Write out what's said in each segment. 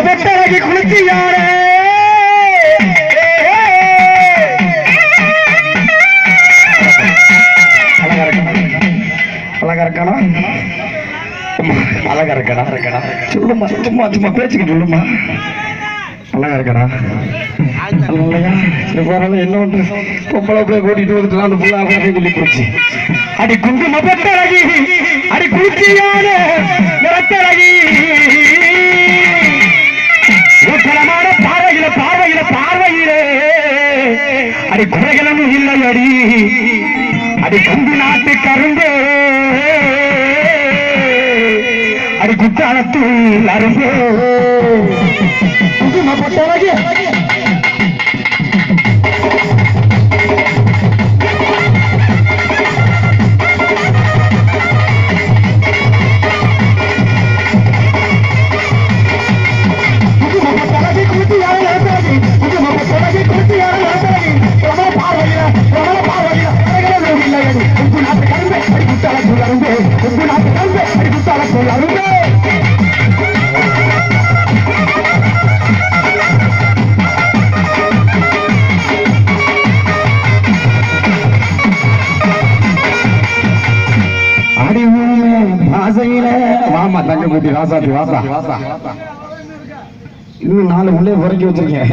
குங்குமப்பட்டழகி குளிச்சியாரே அழகா இருக்கா அழகா இருக்கானா அழகா இருக்கடா இருக்கடா சொல்லுமா சும்மா சும்மா பேச்சுக்கு சொல்லுமா அழகா இருக்கடா இல்லையா சரி பரவாயில்ல என்ன ஒன்று? பொம்பளை போய் கூட்டிட்டு வந்துட்டு அந்த புள்ள அப்படியே சொல்லி போச்சு அடி குங்கும அடி நிறத்தழகி. அடி குறைகளும் இல்லை அடி அடி கம்பி நாட்டு கரும்பு. அடி குத்தாலத்தில் அரும்பு. குங்கும பட்டழகி ஆமா தங்க குட்டி ராசாத்தி வாசா இன்னும் நாலு உள்ளே உறக்கி வச்சிருக்கேன்.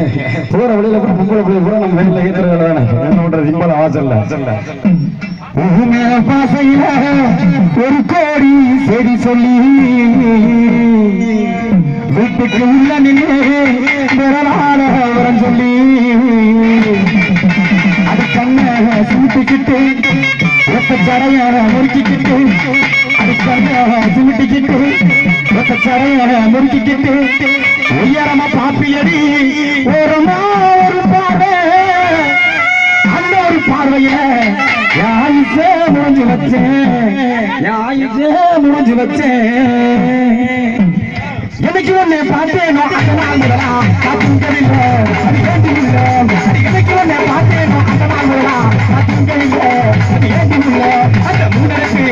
போற வழியில கூட பொம்பளை பிள்ளை கூட நம்ம வீட்டுல ஏத்துறது தானே? என்ன பண்றது? சிம்பல வாசல்ல. பாசையில ஒரு கோடி செடி சொல்லி வீட்டுக்கு உள்ள நின்று விரலால வரம் சொல்லி அது கண்ண சுட்டிக்கிட்டு ஒத்த சடைய முறுக்கிக்கிட்டு அது கண்ண சுட்டிக்கிட்டு ஒத்த சடைய முறுக்கிக்கிட்டு உயரமா பாப்பியடி ஓரமா ஒரு பார்வை. அந்த ஒரு பார்வையில யாயிசே முடிஞ்சு வச்சேன் யாயிசே முடிஞ்சு வச்சேன் எனக்கு ஒண்ணு பார்த்தேனோ அந்த எனக்கு பார்த்தேனோ அந்த அந்த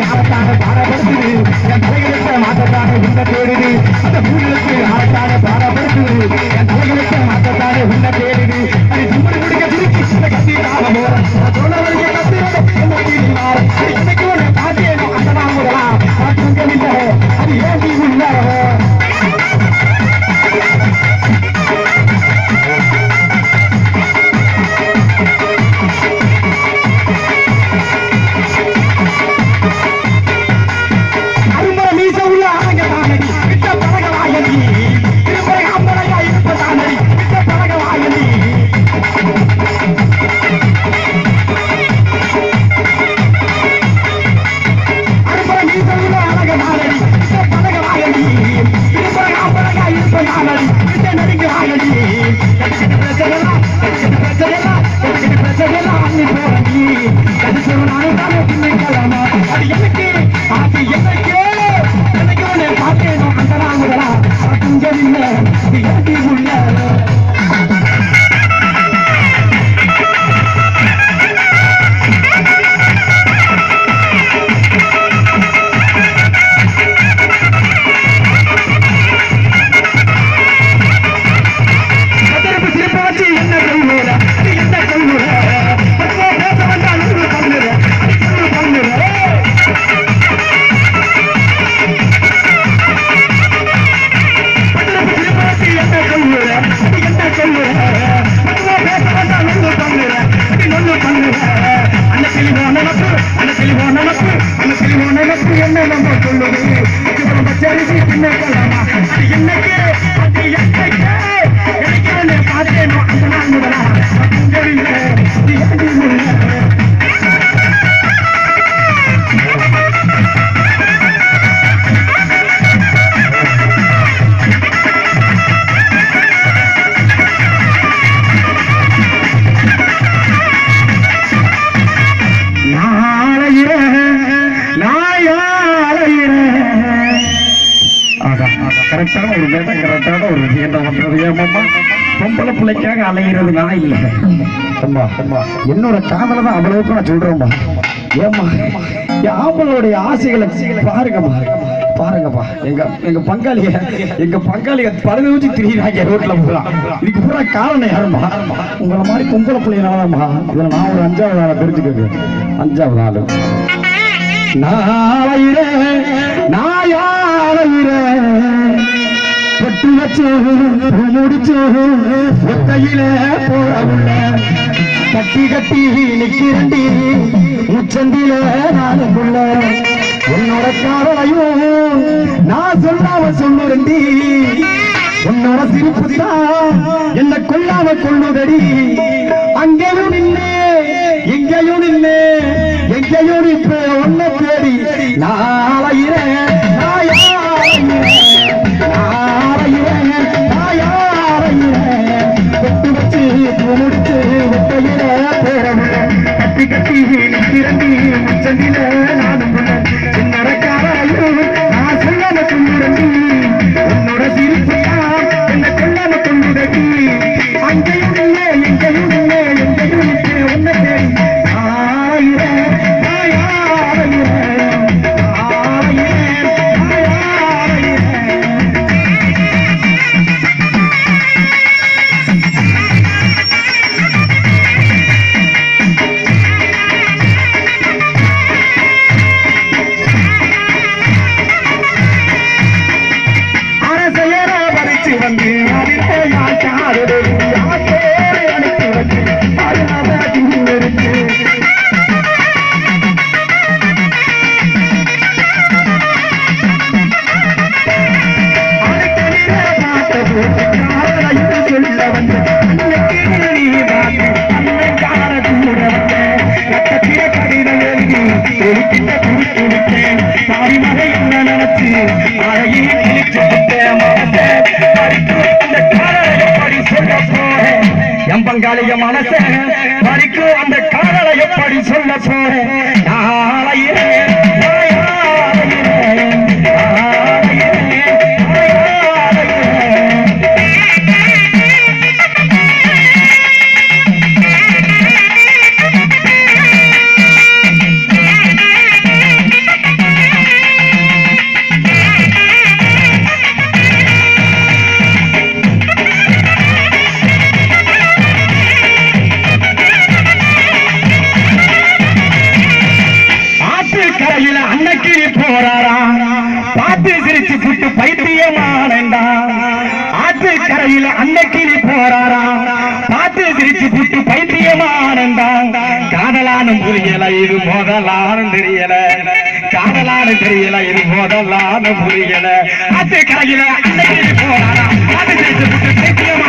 கரெக்டான ஒரு விஷயம். கரெக்டான பண்றது ஏமாம்மா பொம்பளை பிள்ளைக்காக அலைகிறது நான் இல்லை. அம்மா அம்மா என்னோட காதலை தான் அவ்வளவுக்கு நான் சொல்றேம்மா. ஏம்மா என் ஆசைகளை பாருங்கம்மா. பாருங்கப்பா எங்க எங்க பங்காளிய எங்க பங்காளிய பறந்து வச்சு திரியிறாங்க ரோட்ல பூரா. இதுக்கு பூரா காரணம் யாருமா உங்களை மாதிரி பொம்பளை பிள்ளைனாலம்மா. இதுல நான் ஒரு அஞ்சாவது ஆளை தெரிஞ்சுக்கிறது அஞ்சாவது ஆளு. நாளையிலே பொட்டு வச்சு பூ முடிச்சு ஒத்தையிலே கட்டி கட்டி நிக்கிறண்டி உச்சந்தில நானுக்குள்ள உன்னோட காதலையும் நான் சொல்லாம சொல்லுறண்டி உன்னோட சிரிப்பு தான் என்ன கொல்லாம கொள்ளுதடி அங்கேயும் நின்னே எங்கேயும் நின்னே எங்கேயும் நிற்ப தேடி. தாய் மகை என்ன நினைச்சு அழகி கிழிச்சு விட்டேன் என் பங்காளிய மனச பறிக்கும் அந்த காதலை எப்படி சொல்ல போறேன் அன்னக்கிளி போறாரா பார்த்து சிரிச்சு புட்டு பைத்தியமானண்டா. ஆத்து கரையில அன்னக்கிளி போறாரா பார்த்து சிரிச்சு புட்டு பைத்தியமானண்டா காதலானும் புரியல இது முதலானும் தெரியல காதலானும் தெரியல இது முதலானும் புரியல ஆத்து கரையில அன்னக்கிளி போறாரா பார்த்து சிரிச்சு புட்டு பைத்தியமானண்டா.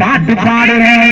பாட்டு பாடுறேன்.